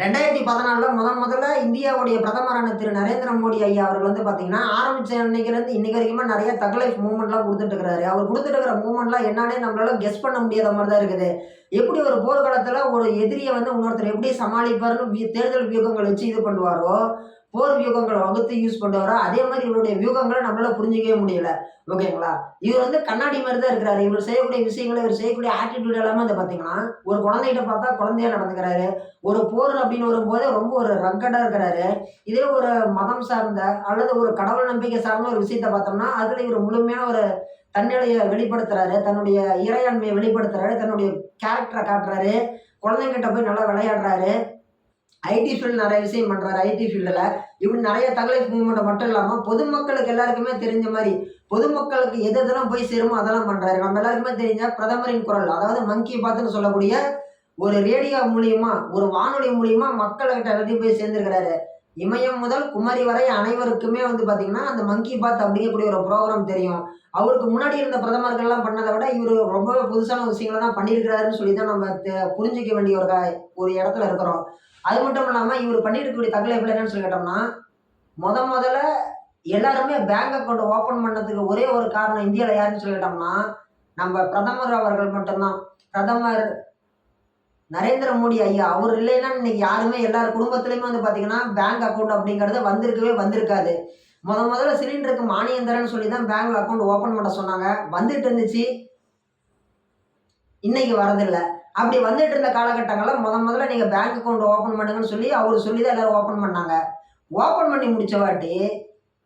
ரெண்டாயிரத்தி பதினாலில் முதன் முதல்ல இந்தியாவுடைய பிரதமரான திரு நரேந்திர மோடி ஐயா அவர்கள் வந்து பார்த்தீங்கன்னா ஆரம்பித்த அன்னைக்கிலேருந்து இன்னைக்கு வரைக்குமே நிறைய தக்லைஃப் மூமெண்ட்லாம் கொடுத்துட்டு இருக்கிறாரு. அவர் கொடுத்துட்டு இருக்கிற மூமெண்ட்லாம் என்னன்னே நம்மளால கெஸ் பண்ண முடியாத மாதிரி தான் இருக்குது. எப்படி ஒரு போர்க்காலத்தில் ஒரு எதிரியை வந்து இன்னொருத்தர் எப்படி சமாளிப்பாருன்னு தேர்தல் வியூகங்கள் வச்சு இது பண்ணுவாரோ போர் வியூகங்களை வகுத்து யூஸ் பண்ணுவாரோ அதே மாதிரி இவருடைய வியூகங்களை நம்மளால புரிஞ்சிக்கவே முடியல. ஓகேங்களா இவர் வந்து கண்ணாடி மாதிரி தான் இருக்கிறாரு. இவர் செய்யக்கூடிய விஷயங்களை இவர் செய்யக்கூடிய ஆட்டிடியூட் எல்லாமே வந்து பார்த்தீங்கன்னா ஒரு குழந்தைகிட்ட பார்த்தா குழந்தையா நடந்துக்கிறாரு. ஒரு போர் அப்படின்னு வரும்போது ரொம்ப ஒரு ரங்கடாக இருக்கிறாரு. இதே ஒரு மதம் சார்ந்த அல்லது ஒரு கடவுள் நம்பிக்கை சார்ந்த ஒரு விஷயத்த பார்த்தோம்னா அதில் இவர் முழுமையான ஒரு தன்னிலையை வெளிப்படுத்துறாரு. தன்னுடைய இறையாண்மையை வெளிப்படுத்துறாரு. தன்னுடைய கேரக்டரை காட்டுறாரு. குழந்தைங்கிட்ட போய் நல்லா விளையாடுறாரு. ஐடி ஃபீல்டு நிறைய விஷயம் பண்ணுறாரு ஐடி ஃபீல்டில் இப்படி நிறைய தகவல் மூவ்மெண்ட்டை மட்டும் இல்லாமல் பொதுமக்களுக்கு எல்லாருக்குமே தெரிஞ்ச மாதிரி பொதுமக்களுக்கு எது எதெல்லாம் போய் சேருமோ அதெல்லாம் பண்ணுறாரு நம்ம எல்லாருக்குமே தெரிஞ்ச பிரதமரின் குரல் அதாவது மங்கி பாத்துன்னு சொல்லக்கூடிய ஒரு ரேடியோ மூலியமா ஒரு வானொலி மூலியமா மக்கள்கிட்ட எல்லாத்தையும் போய் சேர்ந்துருக்கிறாரு. இமயம் முதல் குமரி வரை அனைவருக்குமே வந்து பார்த்தீங்கன்னா அந்த மங்கி பாத் அப்படிங்கக்கூடிய ஒரு ப்ரோக்ராம் தெரியும். அவருக்கு முன்னாடி இருந்த பிரதமர்கள்லாம் பண்ணதை விட இவர் ரொம்பவே புதுசான விஷயங்களை தான் பண்ணியிருக்கிறாருன்னு சொல்லி தான் நம்ம தெ- புரிஞ்சிக்க வேண்டிய ஒரு ஒரு இடத்துல இருக்கிறோம். அது மட்டும் இல்லாமல் இவர் பண்ணியிருக்கக்கூடிய தகவல் என்னன்னு சொல்லி கேட்டோம்னா முத முதல்ல எல்லாருமே பேங்க் அக்கௌண்ட் ஓப்பன் பண்ணதுக்கு ஒரே ஒரு காரணம் இந்தியாவில் யாருன்னு சொல்லி கேட்டோம்னா நம்ம பிரதமர் அவர்கள் மட்டும்தான். பிரதமர் நரேந்திர மோடி ஐயா அவர் இல்லைன்னா இன்னைக்கு யாருமே எல்லார் குடும்பத்திலையுமே வந்து பார்த்தீங்கன்னா பேங்க் அக்கௌண்ட் அப்படிங்கிறது வந்திருக்கவே வந்திருக்காது. முத முதல்ல சிலிண்டருக்கு மானியம் தரேன்னு சொல்லி தான் பேங்க்ல அக்கௌண்ட் ஓப்பன் பண்ண சொன்னாங்க. வந்துட்டு இருந்துச்சு. இன்னைக்கு வரதில்லை. அப்படி வந்துட்டு இருந்த காலகட்டங்களில் முத முதல்ல நீங்கள் பேங்க் அக்கௌண்ட் ஓப்பன் பண்ணுங்கன்னு சொல்லி அவர் சொல்லி தான் எல்லோரும் ஓப்பன் பண்ணாங்க. ஓப்பன் பண்ணி முடித்தவாட்டி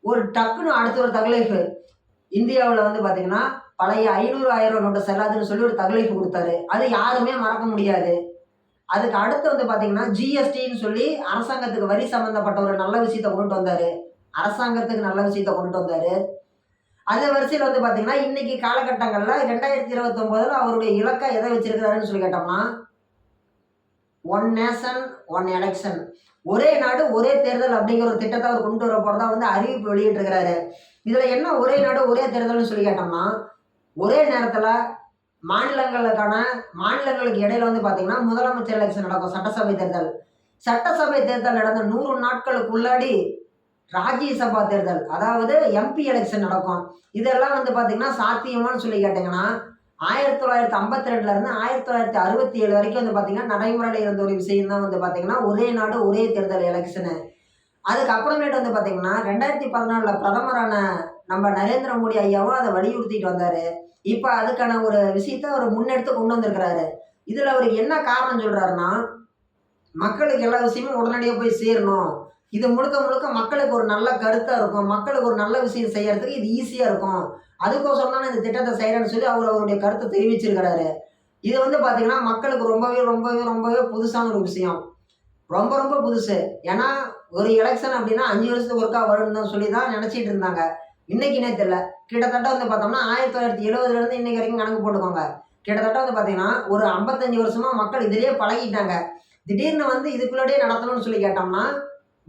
ஒரு டக்குன்னு அடுத்த ஒரு தகலைஃபு இந்தியாவில் வந்து பார்த்தீங்கன்னா பழைய ஐநூறு ஆயிரம் நோட்டு செல்லாதுன்னு சொல்லி ஒரு தகலைஃபு கொடுத்தாரு. அது யாருமே மறக்க முடியாது. அதுக்கு அடுத்து வந்து பார்த்தீங்கன்னா ஜிஎஸ்டின்னு சொல்லி அரசாங்கத்துக்கு வரி சம்மந்தப்பட்ட ஒரு நல்ல விஷயத்த கொண்டு வந்தார். அரசாங்கத்துக்கு நல்ல விஷயத்த கொண்டு வந்தார். அதே வரிசையில் வந்து பார்த்தீங்கன்னா இன்றைக்கி காலகட்டங்களில் ரெண்டாயிரத்தி இருபத்தொம்போதில் அவருடைய இலக்கை எதை வச்சுருக்கிறாருன்னு சொல்லி கேட்டோம்னா ஒன் நேஷன் ஒன் எலெக்ஷன் ஒரே நாடு ஒரே தேர்தல் அப்படிங்கிற ஒரு திட்டத்தை அவர் கொண்டு வர போகிறதா வந்து அறிவிப்பு வெளியிட்டிருக்கிறாரு. இதில் என்ன ஒரே நாடு ஒரே தேர்தல்னு சொல்லி கேட்டோம்னா ஒரே நேரத்தில் மாநிலங்களுக்கான மாநிலங்களுக்கு இடையில வந்து பார்த்தீங்கன்னா முதலமைச்சர் எலெக்ஷன் நடக்கும் சட்டசபை தேர்தல். சட்டசபை தேர்தல் நடந்த நூறு நாட்களுக்குள்ளாடி ராஜ்யசபா தேர்தல் அதாவது எம்பி எலெக்ஷன் நடக்கும். இதெல்லாம் வந்து பார்த்தீங்கன்னா சாத்தியமான்னு சொல்லி கேட்டிங்கன்னா ஆயிரத்தி தொள்ளாயிரத்தி ஐம்பத்தி ரெண்டுலேருந்து ஆயிரத்தி தொள்ளாயிரத்தி அறுபத்தி ஏழு வரைக்கும் வந்து பார்த்தீங்கன்னா நடைமுறையில் இருந்த ஒரு விஷயம் தான் வந்து பார்த்தீங்கன்னா ஒரே நாடு ஒரே தேர்தல் எலெக்ஷனு அதுக்கப்புறமேட்டு வந்து பார்த்தீங்கன்னா ரெண்டாயிரத்தி பதினாலில் பிரதமரான நம்ம நரேந்திர மோடி ஐயாவும் அதை வலியுறுத்திட்டு வந்தார். இப்போ அதுக்கான ஒரு விஷயத்த அவர் முன்னெடுத்து கொண்டு வந்திருக்கிறாரு. இதில் அவர் என்ன காரணம் சொல்கிறாருன்னா மக்களுக்கு எல்லா விஷயமும் உடனடியாக போய் சேரணும். இது முழுக்க முழுக்க மக்களுக்கு ஒரு நல்ல கருத்தாக இருக்கும். மக்களுக்கு ஒரு நல்ல விஷயம் செய்யறதுக்கு இது ஈஸியாக இருக்கும். அதுக்கோசரம் தான் இந்த திட்டத்தை செய்கிறேன்னு சொல்லி அவர் அவருடைய கருத்தை தெரிவிச்சிருக்கிறாரு. இது வந்து பார்த்தீங்கன்னா மக்களுக்கு ரொம்பவே ரொம்பவே ரொம்பவே புதுசான ஒரு விஷயம். ரொம்ப ரொம்ப புதுசு. ஏன்னா ஒரு எலெக்ஷன் அப்படின்னா அஞ்சு வருஷத்துக்கு ஒருக்கா வரும்னு தான் சொல்லி தான் நினச்சிட்டு இருந்தாங்க. இன்னைக்குனே தெரியல. கிட்டத்தட்ட வந்து பார்த்தோம்னா ஆயிரத்தி தொள்ளாயிரத்தி எழுபதுலேருந்து இன்னைக்கு வரைக்கும் கணக்கு போட்டுக்கோங்க. கிட்டத்தட்ட வந்து பார்த்தீங்கன்னா ஒரு ஐம்பத்தஞ்சு வருஷமாக மக்கள் இதிலேயே பழகிட்டாங்க. திடீர்னு வந்து இதுக்குள்ளேயே நடத்தணும்னு சொல்லி கேட்டோம்னா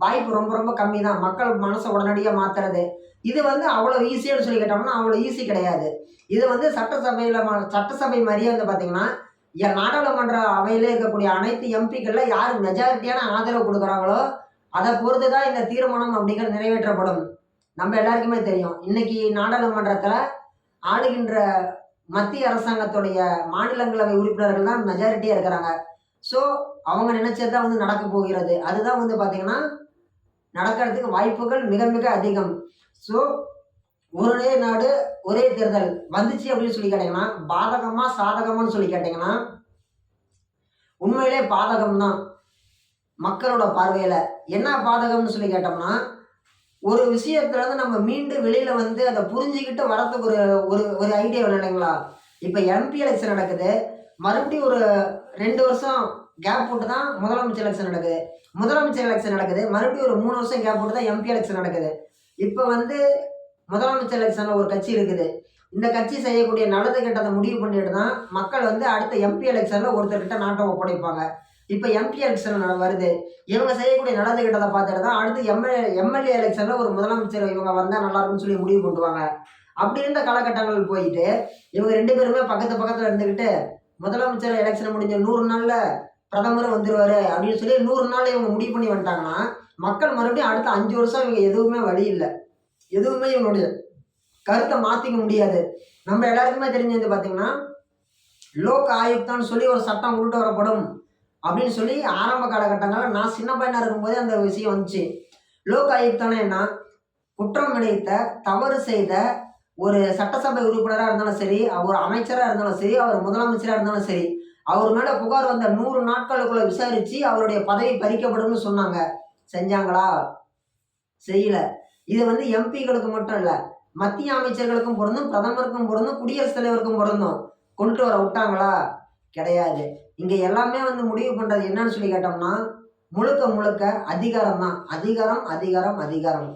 வாய்ப்பு ரொம்ப ரொம்ப கம்மி தான் மக்கள் மனசை உடனடியாக மாற்றுறது இது வந்து அவ்வளோ ஈஸியானு சொல்லி கேட்டோம்னா அவ்வளோ ஈஸி கிடையாது. இது வந்து சட்டசபையில் சட்டசபை மாதிரியே வந்து பார்த்தீங்கன்னா என் நாடாளுமன்ற அவையிலே இருக்கக்கூடிய அனைத்து எம்பிக்களில் யார் மெஜாரிட்டியான ஆதரவு கொடுக்குறாங்களோ அதை பொறுத்து தான் இந்த தீர்மானம் அப்படிங்கிறது நிறைவேற்றப்படும். நம்ம எல்லாருக்குமே தெரியும். இன்னைக்கு நாடாளுமன்றத்தில் ஆளுகின்ற மத்திய அரசாங்கத்துடைய மாநிலங்களவை உறுப்பினர்கள் தான் மெஜாரிட்டியாக இருக்கிறாங்க. ஸோ அவங்க நினைச்சது தான் வந்து நடக்க போகிறது. அதுதான் வந்து பார்த்தீங்கன்னா நடக்கிறதுக்கு வாய்ப்புகள் மிக மிக அதிகம். ஸோ ஒரே நாடு ஒரே தேர்தல் வந்துச்சு அப்படின்னு சொல்லி கேட்டிங்கன்னா பாதகமா சாதகமானு சொல்லி கேட்டிங்கன்னா உண்மையிலே பாதகம் தான் மக்களோட பார்வையில். என்ன பாதகம்னு சொல்லி கேட்டோம்னா ஒரு விஷயத்துலேருந்து நம்ம மீண்டும் வெளியில் வந்து அதை புரிஞ்சுக்கிட்டு வரத்துக்கு ஒரு ஒரு ஒரு ஐடியா வேணும் இல்லைங்களா? இப்போ எம்பி எலெக்ஷன் நடக்குது. மறுபடியும் ஒரு ரெண்டு வருஷம் கேப் போட்டு தான் முதலமைச்சர் எலெக்ஷன் நடக்குது. முதலமைச்சர் எலெக்ஷன் நடக்குது. மறுபடியும் ஒரு மூணு வருஷம் கேப் போட்டு தான் எம்பி எலெக்ஷன் நடக்குது. இப்போ வந்து முதலமைச்சர் எலெக்ஷனில் ஒரு கட்சி இருக்குது. இந்த கட்சி செய்யக்கூடிய நல்லது கெட்டதை முடிவு பண்ணிட்டு தான் மக்கள் வந்து அடுத்த எம்பி எலெக்ஷனில் ஒருத்தர்கிட்ட நாட்டை ஒப்படைப்பாங்க. இப்போ எம்பி எலெக்ஷன் வருது. இவங்க செய்யக்கூடிய நல்லது கெட்டதை பார்த்துட்டு தான் அடுத்து எம்எல்ஏ எம்எல்ஏ எலெக்ஷனில் ஒரு முதலமைச்சர் இவங்க வந்தால் நல்லா இருக்கும்னு சொல்லி முடிவு பண்ணுவாங்க. அப்படி இருந்த காலகட்டங்கள் போயிட்டு இவங்க ரெண்டு பேருமே பக்கத்து பக்கத்தில் இருந்துக்கிட்டு முதலமைச்சர் எலெக்ஷன் முடிஞ்ச நூறு நாளில் பிரதமர் வந்துடுவார் அப்படின்னு சொல்லி நூறு நாள் இவங்க முடிவு பண்ணி வந்துட்டாங்கன்னா மக்கள் மறுபடியும் அடுத்த அஞ்சு வருஷம் இவங்க எதுவுமே வழி இல்லை. எதுவுமே இவங்களுடைய கருத்தை மாற்றிக்க முடியாது. நம்ம எல்லாருக்குமே தெரிஞ்சது பார்த்தீங்கன்னா லோக் ஆயுக்தான்னு சொல்லி ஒரு சட்டம் கொண்டு வரப்படும் அப்படின்னு சொல்லி ஆரம்ப காலகட்டங்களில் நான் சின்ன பையனாக இருக்கும்போதே அந்த விஷயம் வந்துச்சு. லோக் ஆயுக்தானே என்ன? குற்றம் இழைத்த தவறு செய்த ஒரு சட்டசபை உறுப்பினராக இருந்தாலும் சரி அவர் அமைச்சராக இருந்தாலும் சரி அவர் முதலமைச்சராக இருந்தாலும் சரி அவர் மேலே புகார் வந்த நூறு நாட்களுக்குள்ள விசாரித்து அவருடைய பதவி பறிக்கப்படும்னு சொன்னாங்க. செஞ்சாங்களா? செய்யல. இது வந்து எம்பிகளுக்கு மட்டும் இல்லை மத்திய அமைச்சர்களுக்கும் பொருந்தும் பிரதமருக்கும் பொருந்தும் குடியரசுத் தலைவருக்கும் பொருந்தும். கொண்டு வர விட்டாங்களா? கிடையாது. இங்கே எல்லாமே வந்து முடிவு பண்ணுறது என்னன்னு சொல்லி கேட்டோம்னா முழுக்க முழுக்க அதிகாரம் தான் அதிகாரம் அதிகாரம் அதிகாரம்.